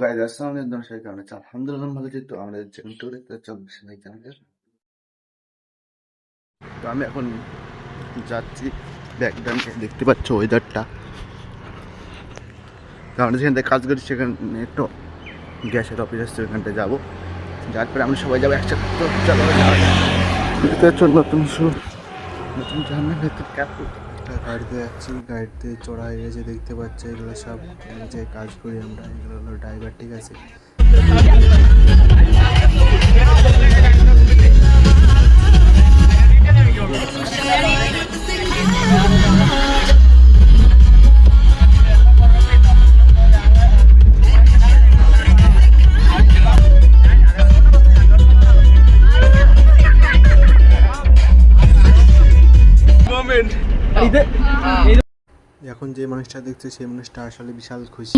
Guys আসসালামু আলাইকুম দর্শক, কেমন আছেন? আলহামদুলিল্লাহ ভালো আছি। তো আমাদের যেখানে টুরে তো চব্বিশ লাইক আমাদের তো আমি এখন যাচ্ছি ব্যাকডান দেখতে পাচ্ছ ওয়েদারটা তো আমরা যেখান থেকে কাজ করি সেখানে একটু গ্যাসের অফিস আসছে ওখানটা যাব। যার পরে আমরা সবাই যাব একসাথে। তো চলো। দেখতে পাচ্ছ নতুন শুরু নতুন জার্নি নতুন ক্যাপ গাড়িতে যাচ্ছি। গাড়িতে চড়া হয়ে গেছে দেখতে পাচ্ছি, এগুলো সব যে কাজ করি আমরা, এগুলো হলো ড্রাইভার ঠিক আছে? এখন যে মানুষটা দেখছে সেই মানুষটা আসলে বিশাল খুশি।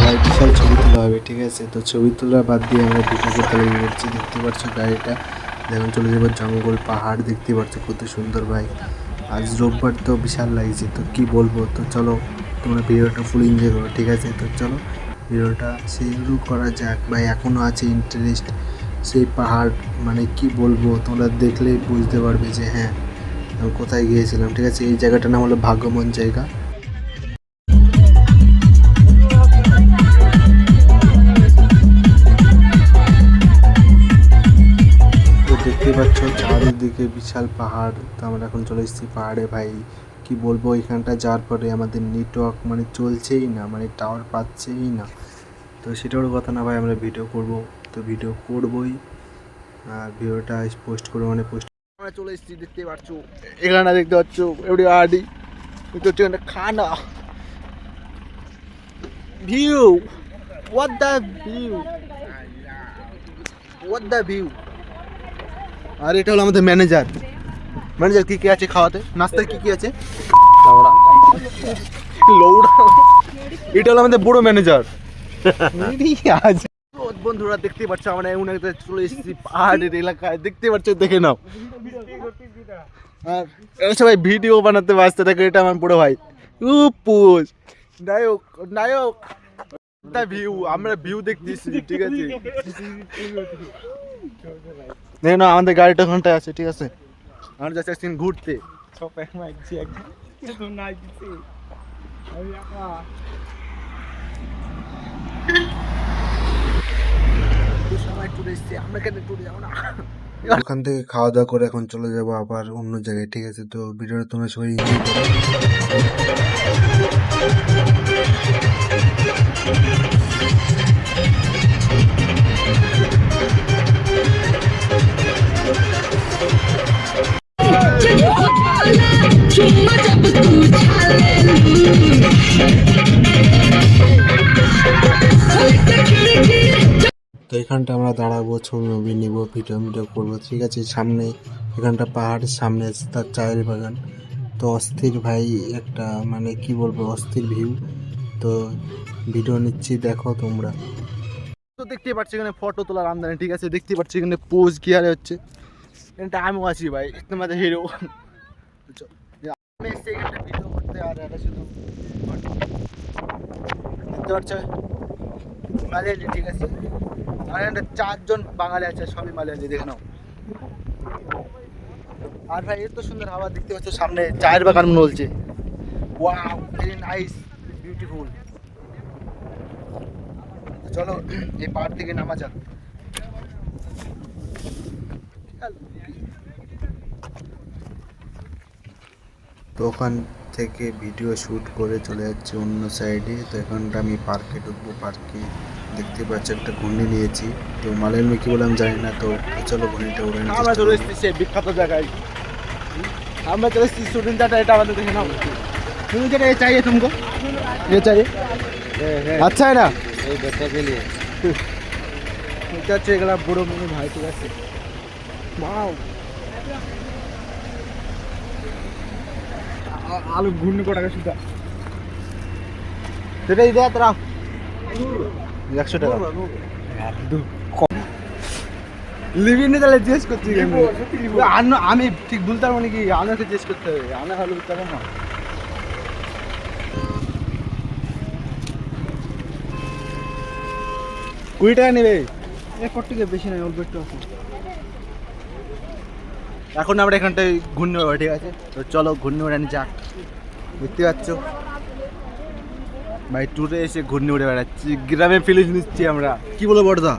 ভাই বিশাল ছবি তোলা হবে ঠিক আছে? তো ছবি তোলা বাদ দিয়ে আমরা ভিডিও করতে লেগে দেখতে পাচ্ছ গাড়িটা। এখন চলে যাব জঙ্গল পাহাড়। দেখতে পাচ্ছ কত সুন্দর ভাই। আজ রোববার তো বিশাল লাগছে। তো কি বলব? তো চলো তোমরা ভিডিওটা ফুল এনজয় করো ঠিক আছে? তো চলো ভিডিওটা শুরু করা যাক। ভাই এখনও আছে ইন্টারেস্ট সেই পাহাড় মানে কি বলব, তোমরা দেখলেই বুঝতে পারবে যে হ্যাঁ আমি কোথায় গিয়েছিলাম, ঠিক আছে? এই জায়গাটার নাম হলো ভাগ্যমন জায়গা। দেখতে পাচ্ছ, চারিদিকে বিশাল পাহাড়। তো আমরা এখন চলে এসেছি পাহাড়ে, ভাই। কি বলব এখানটা যাওয়ার পরে আমাদের নেটওয়ার্ক মানে চলছেই না মানে টাওয়ার পাচ্ছেই না। তো সেটারও কথা না ভাই, আমরা ভিডিও করব। তো ভিডিও করবই। আর ভিডিওটা পোস্ট করব মানে পোস্ট আমরা চলে এসেছি, দেখতে পাচ্ছ, এখানে দেখতে পাচ্ছ এবারে আডি দেখতে পাচ্ছ, এখানে খানা। View what the view what the view আর এটা হলো আমাদের ম্যানেজার ম্যানেজার কি কি আছে খাওয়াতে? নাস্তায় কি কি আছে? লৌড়া এটা হলো আমাদের বড় ম্যানেজার আজ বন্ধুরা দেখতে পাচ্ছ আমরা এমন একটা চলে এসেছি পাহাড়ের এলাকায়। দেখতে পাচ্ছ দেখে নাও। আর এরা সবাই ভিডিও বানাতে ব্যস্ত। থাকে এটা আমার বড় ভাই। উপুস নায়ক নায়ক। ভিউ আমরা ভিউ দেখতেছি ঠিক আছে? না আমাদের গাড়িটা ওখানটায় আছে ঠিক আছে? আমরা যাচ্ছি একদিন ঘুরতে। সবাই টুরে এসছে আমরা কেন টুরে যাব না? ওখান থেকে খাওয়া দাওয়া করে এখন চলে যাব আবার অন্য জায়গায় ঠিক আছে? তো ভিডিওটা তোমরা সবাই এনজয় করো। এখানটা আমরা দাঁড়াবো, ছবি ছবি নিবো, ভিডিও ভিডিও করব, ঠিক আছে? সামনে, এখানটা পাহাড়ের সামনে তার চায়ের বাগান। তো অস্থির ভাই, একটা মানে কি বলব, অস্থির ভিউ তো ভিডিও নিচ্ছি, দেখো তোমরা। তো দেখতে পাচ্ছি এখানে ফটো তোলার আমদানি, ঠিক আছে? দেখতে পাচ্ছি এখানে পোজ গিয়ারে হচ্ছে? এখানটা আমিও আছি ভাই, তোমাদের হিরো আমি ভিডিও করতে, আর শুধু দেখতে পাচ্ছ? মালিয়ালি, ঠিক আছে? এখানটা চারজন বাঙালি আছে, সবই মালিয়ালি, দেখে নাও। আর ভাই, এত সুন্দর হাওয়া দেখতে পাচ্ছ, সামনে চায়ের বাগান হচ্ছে। ওয়াও নাইস বিউটিফুল চলো, এই পাহাড় থেকে নামা যাক। তো ওখান থেকে ভিডিও শ্যুট করে চলে যাচ্ছে অন্য সাইডে তো এখানটা আমি পার্কে ঢুকবো পার্কে দেখতে পাচ্ছি একটা ঘূর্ণি নিয়েছি তো মালায়ালমে কি বলে আমি জানি না তো চলো ঘূর্ণিটা উড়ে নিতে আমরা চেষ্টা চলে করবো। এসেছি সেই বিখ্যাত জায়গায় আমরা চলে এসেছি স্টুডেন্ট ডাটা এটা আমাদের দেখে নাও তুমি যেটা ये चाहिए तुमको ये चाहिए अच्छा है ना এই बच्चा के लिए এটা হচ্ছে এগুলা বড় মনে ভাই ঠিক আছে ওয়াও আলু ঘূর্ণি কটাকা শুধু সেটাই দেয় তোরা একশো টাকা। লিভিনে তাহলে জিজ্ঞেস করছি। আমি ঠিক বলতে পারব নাকি আনাকে জিজ্ঞেস করতে হবে। আনা ভালো বলতে পারব না। কুড়ি টাকা নেবে? এরপর থেকে বেশি নয় অল্প একটু আছে। এখন আমরা এখানটায় ঘূর্ণি ঠিক আছে? তো চলো ঘূর্ণি যাক। দেখতে পাচ্ছ? ভাই ট্যুরে এসে ঘূর্ণি উড়ে বেড়াচ্ছি গ্রামে ফিলিংস নিচ্ছি আমরা। কি বলো বড়দা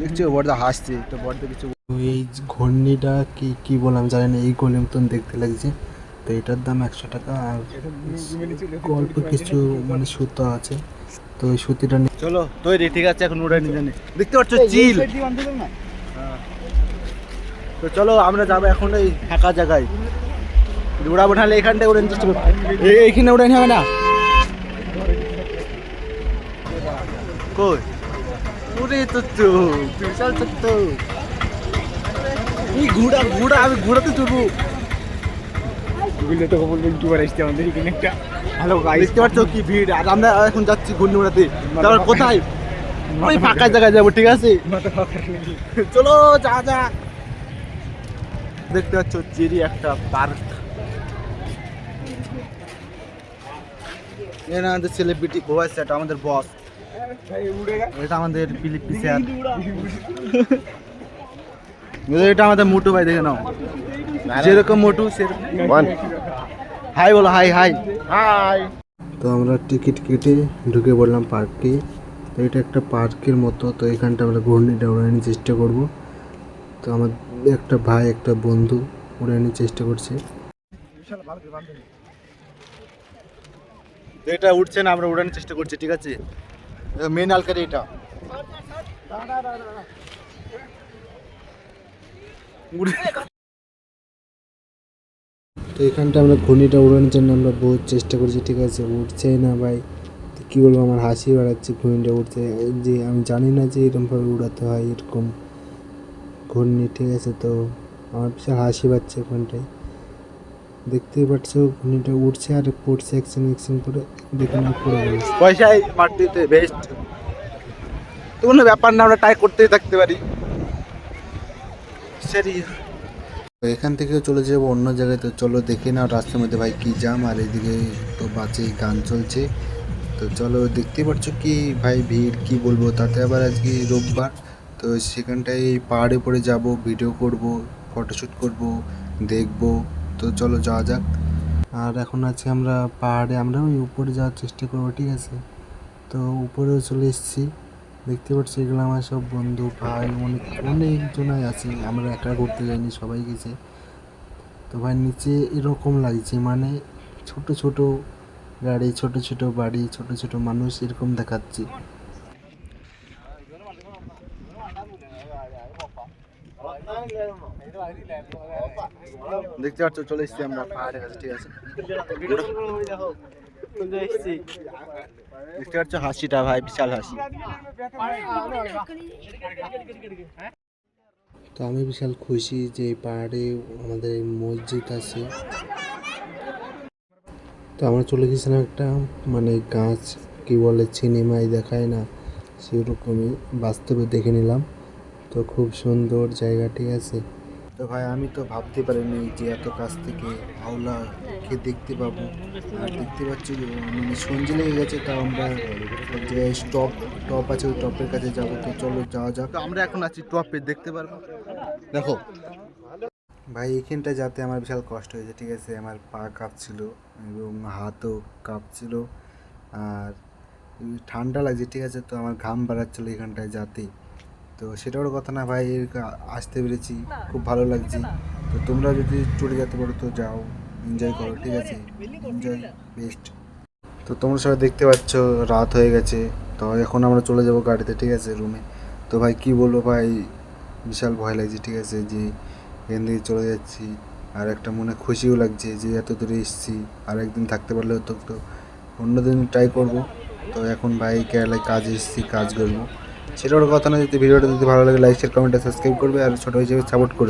দেখছি বড়দা হাসছে তো বড়দা কিছু এই ঘূর্ণিটা কি কি বললাম জানি না এই গোলের মতন দেখতে লাগছে। তো এটার দাম একশো টাকা আর অল্প কিছু মানে সুতো আছে। তো ওই সুতিটা নিয়ে চলো তৈরি ঠিক আছে এখন উড়ানি জানি দেখতে পাচ্ছ চিল। তো চলো আমরা যাব এখন এই ফাঁকা জায়গায়। উড়াবো নাহলে এখানটায় উড়ে এইখানে উড়ানি হবে না? কই? তো তো বিশাল তো এই ঘোড়া ঘোড়া আমি ঘোড়াতে চড়বো। বলব ইউটিউবার আসছে আমাদের এখানে একটা হ্যালো গাইস দেখতে পাচ্ছ কি ভিড়? আর আমরা এখন যাচ্ছি ঘূর্ণি উড়াতে তারপর কোথায়? ওই ফাঁকা জায়গায় যাব ঠিক আছে? চলো যা যা। দেখতে পাচ্ছ চেরি একটা পার্ক। এরা আমাদের সেলিব্রিটি এটা আমাদের বস এটা আমাদের ফিলিপি স্যার এটা আমাদের মোটু ভাই দেখে নাও। যেরকম মোটু সেরকম। হাই বলো হাই হাই। হাই তো আমরা টিকিট কেটে ঢুকে পড়লাম পার্কে। তো এটা একটা পার্কের মতো তো এখানটা আমরা ঘূর্ণিটা উড়ানোর চেষ্টা করব। তো আমার একটা ভাই একটা বন্ধু উড়ানোর চেষ্টা করছে। এটা উঠছে না আমরা উড়ানোর চেষ্টা করছি ঠিক আছে? মেন আলকারি এটা। তো এখানটা আমরা ঘূর্ণিটা উড়ানোর জন্য আমরা বহুত চেষ্টা করছি, ঠিক আছে? উঠছেই না ভাই। কী বলব, আমার হাসি বাড়াচ্ছে ঘূর্ণিটা উঠছে যে আমি জানি না যে এরকমভাবে উড়াতে হয়, এরকম ঘূর্ণি, ঠিক আছে? তো আমার বিশাল হাসি পাচ্ছে ওখানটায় দেখতেই পাচ্ছ ঘূর্ণিটা উঠছে আর পড়ছে অ্যাকশন অ্যাকশন করে দেখে না পড়ে গেল পয়সাই মাটিতে বেস্ট তো কোনো ব্যাপার না আমরা ট্রাই করতেই থাকতে পারি। সরি তো এখান থেকে চলে যাব অন্য জায়গায় তো চলো দেখে নাও রাস্তার মধ্যে ভাই কি জাম আর এদিকে তো বাসে গান চলছে। তো চলো দেখতে পাচ্ছ কি ভাই ভিড় কি বলব? তাতে আবার আজকে রোববার তো সেখানটায় পাহাড়ে পরে যাব ভিডিও করব ফটোশ্যুট করব দেখব। তো চলো যাওয়া যাক। আর এখন আজকে আমরা পাহাড়ে, আমরা ওই উপরে যাওয়ার চেষ্টা করব, ঠিক আছে? তো উপরেও চলে এসেছি। দেখতে পাচ্ছি এগুলো আমার সব বন্ধু, ভাই, অনেক, অনেকজনাই আছে। আমরা একা ঘুরতে যাইনি, সবাই গেছে। তো ভাই, নিচে এরকম লাগছে মানে ছোট ছোট গাড়ি, ছোট ছোট বাড়ি, ছোট ছোট মানুষ এরকম দেখাচ্ছে। দেখতে পাচ্ছ, চলে এসেছি আমরা পাহাড়ের কাছে ঠিক আছে। দেখতে পাচ্ছ, হাসিটা ভাই, বিশাল হাসি। তো আমি বিশাল খুশি যে এই পাহাড়ে আমাদের মসজিদ আছে। তো আমরা চলে গেছিলাম একটা মানে গাছ, কি বলে সিনেমায় দেখায় না, সেরকমই বাস্তবে দেখে নিলাম। তো খুব সুন্দর জায়গাটি আছে। তো ভাই, আমি তো ভাবতে পারিনি যে এত কাছ থেকে হাওলাকে দেখতে পাবো। আর দেখতে পাচ্ছি মানে সঞ্জে লেগে গেছে, তা আমরা যে স্টপ টপ আছে, ওই টপের কাছে যাব। তো চলো যাওয়া যাক। আমরা এখন আছি টপে, দেখতে পারব। দেখো। ভাই এখানটা যাতে আমার বিশাল কষ্ট হয়েছে, ঠিক আছে? আমার পা কাঁপছিল এবং হাতও কাঁপছিল। আর ঠান্ডা লাগছে, ঠিক আছে? তো আমার ঘাম বাড়াচ্ছিল এখানটায় যাতে। তো সেটা বড় কথা না ভাই আসতে পেরেছি খুব ভালো লাগছে। তো তোমরা যদি ট্যুরে যেতে পারো তো যাও এনজয় করো ঠিক আছে? এনজয় বেস্ট তো তোমরা সবাই দেখতে পাচ্ছ রাত হয়ে গেছে। তো এখন আমরা চলে যাব গাড়িতে ঠিক আছে রুমে তো ভাই কি বলব ভাই বিশাল ভয় লাগছে ঠিক আছে যে এখান থেকে চলে যাচ্ছি। আর একটা মনে খুশিও লাগছে যে এত দূরে এসেছি আর একদিন থাকতে পারলে হতো তো অন্যদিন ট্রাই করব। তো এখন ভাই কেরালায় কাজ এসেছি কাজ করব। সেটা ওর কথা না, যদি ভিডিওটা যদি ভালো লাগে লাইক শেয়ার কমেন্ট সাবস্ক্রাইব করবে, আর ছোটো হিসেবে সাপোর্ট করবে।